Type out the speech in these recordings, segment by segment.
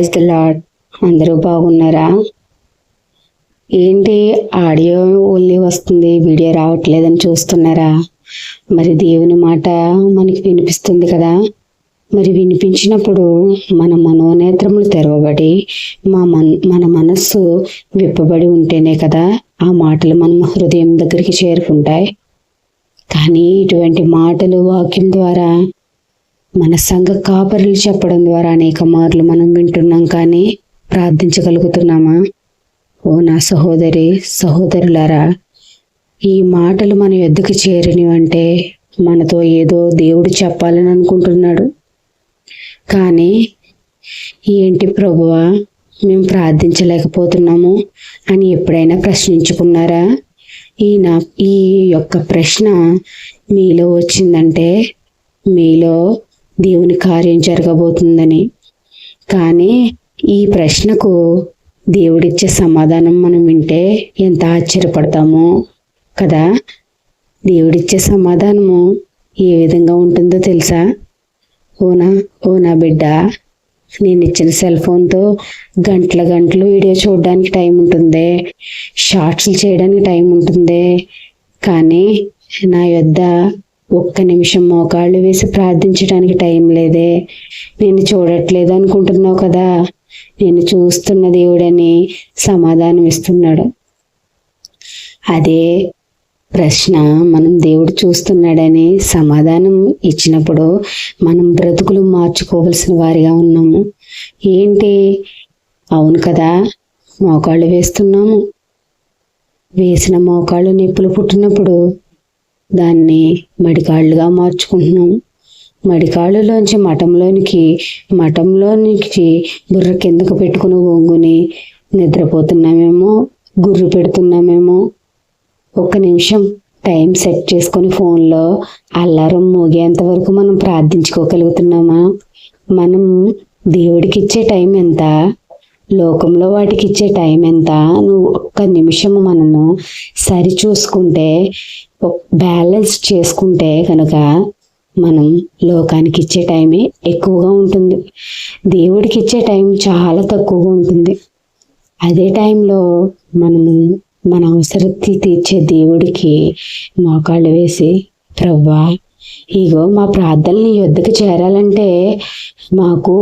Praise lord అందరూ బాగున్నారా? ఏంటి ఆడియో ఓన్లీ వస్తుంది వీడియో రావట్లేదని చూస్తున్నారా? మరి దేవుని మాట మనకి వినిపిస్తుంది కదా? మరి వినిపించినప్పుడు మన మనోనేత్రములు తెరవబడి మా మన మన మనస్సు విప్పబడి ఉంటేనే కదా ఆ మాటలు మన హృదయం దగ్గరికి చేరుకుంటాయి. కానీ ఇటువంటి మాటలు వాక్యం ద్వారా మన సంఘ కాపరులు చెప్పడం ద్వారా అనేక మార్లు మనం వింటున్నాం కానీ ప్రార్థించగలుగుతున్నామా? ఓ నా సహోదరి సహోదరులారా ఈ మాటలు మన ఎద్దుకు చేరినవంటే మనతో ఏదో దేవుడు చెప్పాలని అనుకుంటున్నాడు. కానీ ఏంటి ప్రభువా మేము ప్రార్థించలేకపోతున్నాము అని ఎప్పుడైనా ప్రశ్నించుకున్నారా? ఈ నా ఈ యొక్క ప్రశ్న మీలో వచ్చిందంటే మీలో దేవుని కార్యం జరగబోతుందని. కానీ ఈ ప్రశ్నకు దేవుడిచ్చే సమాధానం మనం వింటే ఎంత ఆశ్చర్యపడతామో కదా? దేవుడిచ్చే సమాధానము ఏ విధంగా ఉంటుందో తెలుసా? ఓనా ఓనా బిడ్డ నేను ఇచ్చిన సెల్ ఫోన్తో గంటల గంటలు వీడియో చూడడానికి టైం ఉంటుంది షార్ట్స్లు చేయడానికి టైం ఉంటుంది కానీ నా యొద్ద ఒక్క నిమిషం మోకాళ్ళు వేసి ప్రార్థించడానికి టైం లేదే. నేను చూడట్లేదు అనుకుంటున్నావు కదా? నేను చూస్తున్న దేవుడని సమాధానం ఇస్తున్నాడు. అదే ప్రశ్న మనం దేవుడు చూస్తున్నాడని సమాధానం ఇచ్చినప్పుడు మనం బ్రతుకులు మార్చుకోవలసిన వారిగా ఉన్నాము. ఏంటి? అవును కదా మోకాళ్ళు వేస్తున్నాము. వేసిన మోకాళ్ళు నొప్పులు పుట్టినప్పుడు దాన్ని మడికాళ్ళుగా మార్చుకుంటున్నాం మడికాళ్ళలోంచి మఠంలోనికి మఠంలోనికి బుర్ర కిందకు పెట్టుకుని వంగుని నిద్రపోతున్నామేమో గుర్రు పెడుతున్నామేమో. ఒక్క నిమిషం టైం సెట్ చేసుకొని ఫోన్లో అల్లారం మోగేంత వరకు మనం ప్రార్థించుకోగలుగుతున్నామా? మనం దేవుడికి ఇచ్చే టైం ఎంత? లోకంలో వాటికి ఇచ్చే టైం ఎంత? నువ్వు ఒక్క నిమిషం మనము సరి చూసుకుంటే బ్యాలెన్స్ చేసుకుంటే కనుక మనం లోకానికి ఇచ్చే టైమే ఎక్కువగా ఉంటుంది. దేవుడికి ఇచ్చే టైం చాలా తక్కువగా ఉంటుంది. అదే టైంలో మనము మన అవసరతి తీర్చే దేవుడికి మోకాళ్ళు వేసి ప్రవ్వా ఇగో మా ప్రార్థనలు నీ వద్దకు చేరాలంటే మాకు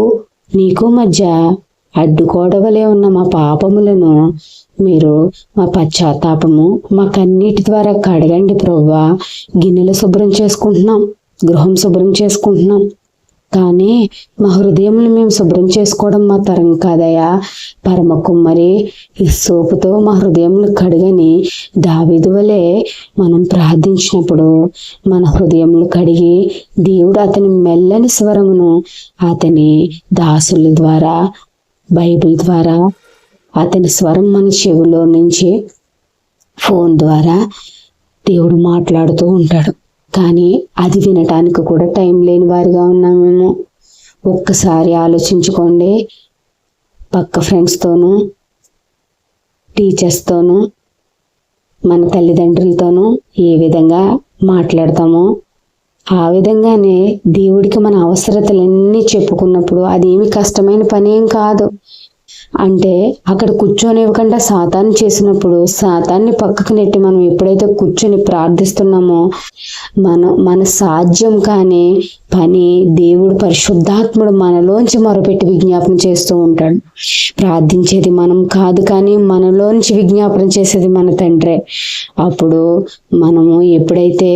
నీకు మధ్య అడ్డుకోడవలే ఉన్న మా పాపములను మీరు మా పశ్చాత్తాపము మా కన్నీటి ద్వారా కడగండి ప్రవ్వా. గిన్నెలు శుభ్రం చేసుకుంటున్నాం గృహం శుభ్రం చేసుకుంటున్నాం. కానీ మా హృదయములు మేము శుభ్రం చేసుకోవడం మా తరం కాదయా పరమ కుమ్మరి ఈ సోపుతో మా హృదయములు కడిగని దావిదు వలె మనం ప్రార్థించినప్పుడు మన హృదయములు కడిగి దేవుడు అతని మెల్లని స్వరమును అతని దాసుల ద్వారా బైబిల్ ద్వారా అతని స్వరం మన చెవిలో నుంచి ఫోన్ ద్వారా దేవుడు మాట్లాడుతూ ఉంటాడు. కానీ అది వినటానికి కూడా టైం లేని వారిగా ఉన్నామేమో. ఒక్కసారి ఆలోచించుకోండి. పక్క ఫ్రెండ్స్తోనూ టీచర్స్తోనూ మన తల్లిదండ్రులతోనూ ఏ విధంగా మాట్లాడతామో ఆ విధంగానే దేవుడికి మన అవసరతలన్నీ చెప్పుకున్నప్పుడు అదేమి కష్టమైన పని ఏం కాదు. అంటే అక్కడ కూర్చొనివ్వకుండా సాతాన్ని చేసినప్పుడు సాతాన్ని పక్కకు నెట్టి మనం ఎప్పుడైతే కూర్చొని ప్రార్థిస్తున్నామో మన మన సాధ్యం కాని పని దేవుడు పరిశుద్ధాత్ముడు మనలోంచి మొరపెట్టి విజ్ఞాపన చేస్తూ ఉంటాడు. ప్రార్థించేది మనం కాదు కానీ మనలోంచి విజ్ఞాపన చేసేది మన తండ్రే. అప్పుడు మనము ఎప్పుడైతే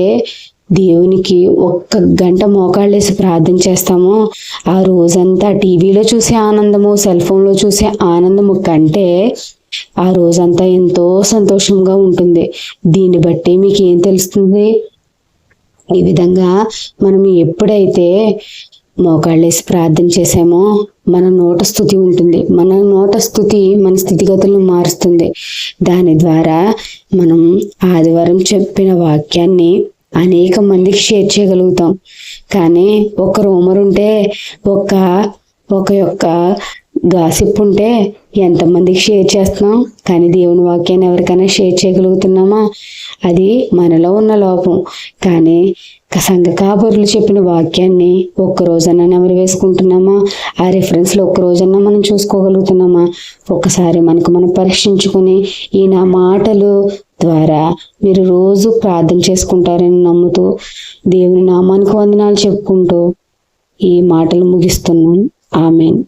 దేవునికి ఒక్క గంట మోకాళ్ళేసి ప్రార్థన చేస్తామో ఆ రోజంతా టీవీలో చూసే ఆనందము సెల్ ఫోన్లో చూసే ఆనందము కంటే ఆ రోజంతా ఎంతో సంతోషంగా ఉంటుంది. దీన్ని బట్టి మీకు ఏం తెలుస్తుంది? ఈ విధంగా మనం ఎప్పుడైతే మోకాళ్ళేసి ప్రార్థన చేసామో మన నోట స్థుతి ఉంటుంది. మన నోట స్థుతి మన స్థితిగతులను మారుస్తుంది. దాని ద్వారా మనం ఆదివారం చెప్పిన వాక్యాన్ని అనేక మందికి షేర్ చేయగలుగుతాం. కానీ ఒక రూమర్ ఉంటే ఒక ఒక యొక్క గాసిప్ ఉంటే ఎంతమందికి షేర్ చేస్తున్నాం? కానీ దేవుని వాక్యాన్ని ఎవరికైనా షేర్ చేయగలుగుతున్నామా? అది మనలో ఉన్న లోపం. కానీ సంఘ కాబరులు చెప్పిన వాక్యాన్ని ఒక్క రోజన్నా నెమరు వేసుకుంటున్నామా? ఆ రిఫరెన్స్లో ఒక్కరోజన్నా మనం చూసుకోగలుగుతున్నామా? ఒక్కసారి మనకు మనం పరీక్షించుకుని ఈ నా మాటలు ద్వారా మీరు రోజు ప్రార్థన చేసుకుంటారని నమ్ముతూ దేవుని నామానికి వందనాలు చెప్పుకుంటూ ఈ మాటలు ముగిస్తున్నాం. ఆమెన్.